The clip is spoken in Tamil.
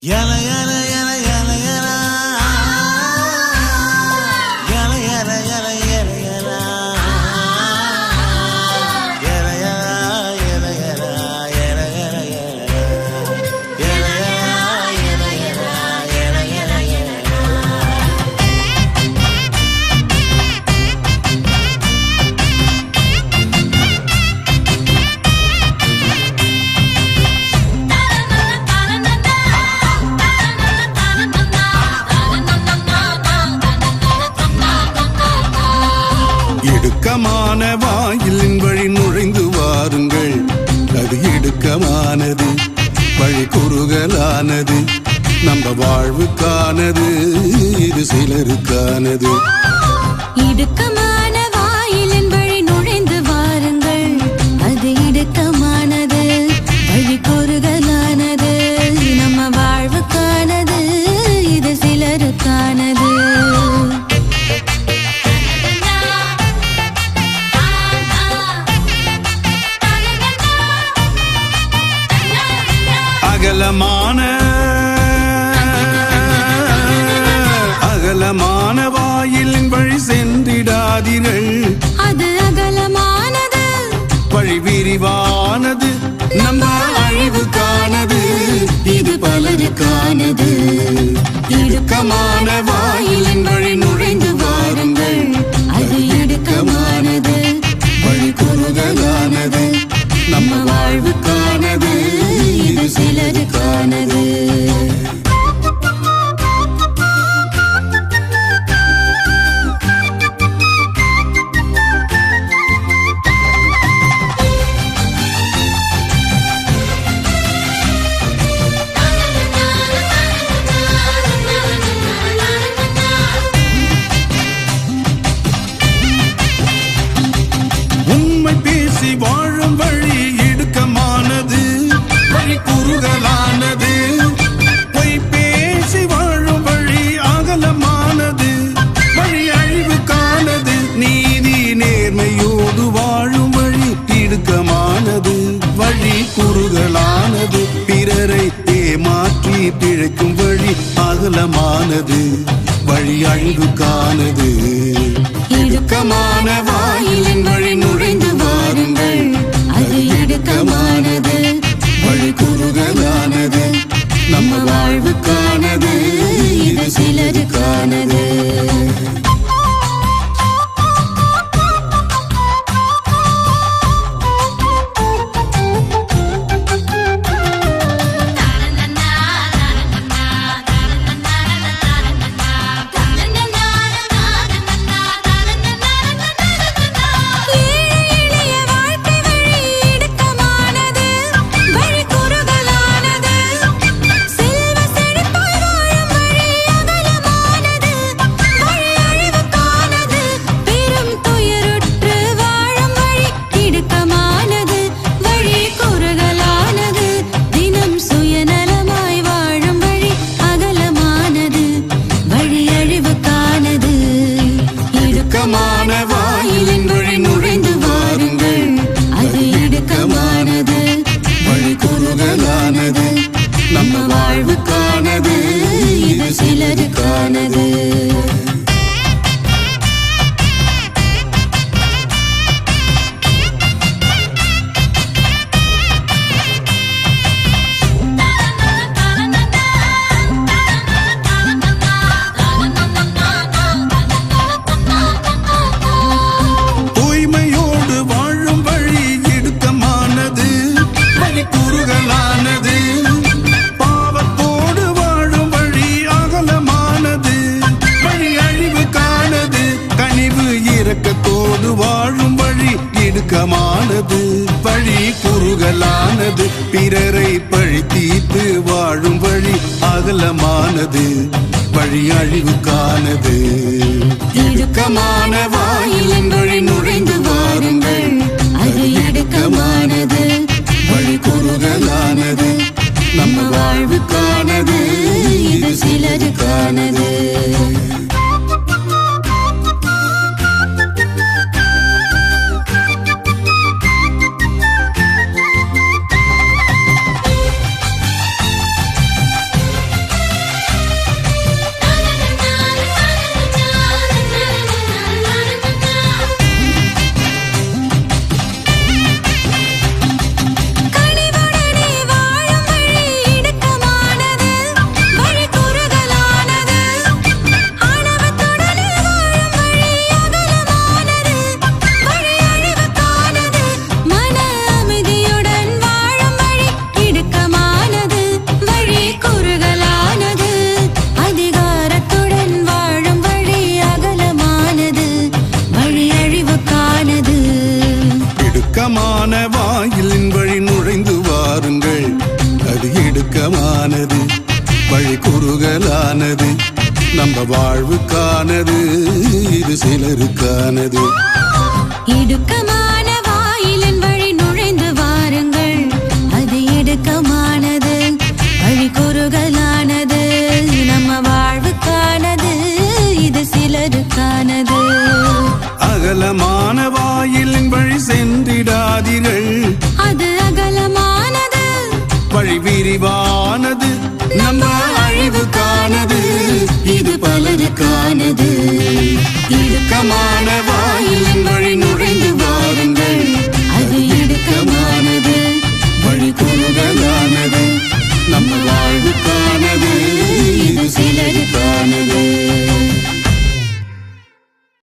Yalla, yalla, இடுக்கமான வாயிலின் வழி நுழைந்து வாருங்கள். அது இடுக்கமானது வழி குறுகலானது நம்ம வாழ்வுக்கானது இது சிலருக்கானது. இடுக்கமான அகலமான அகலமான வாயிலின் வழி சென்றிடாதீர்கள். அது அகலமானது. வழி விரிவானது நம்ம அழிவுக்கானது இது பலருக்கானது. இடுக்கமானது வானது வழி அழகு காணது இடுக்கமான வாயிலின் ஒருதலானது நம்ம வாழ்வுக்கானது இது சிலருக்கானது இறுக்கமானது வழி அழிவுக்கானது இடுக்கமான வாயிலின் வழி நுழைந்து வாருங்கள். அது இடுக்கமானது வழி குறுகலானது நம்ம வாழ்வுக்கானது இது சிலருக்கானது புகழானது நம்ம வாழ்வுக்கானது இது சிலருக்கானது. இடுக்கமா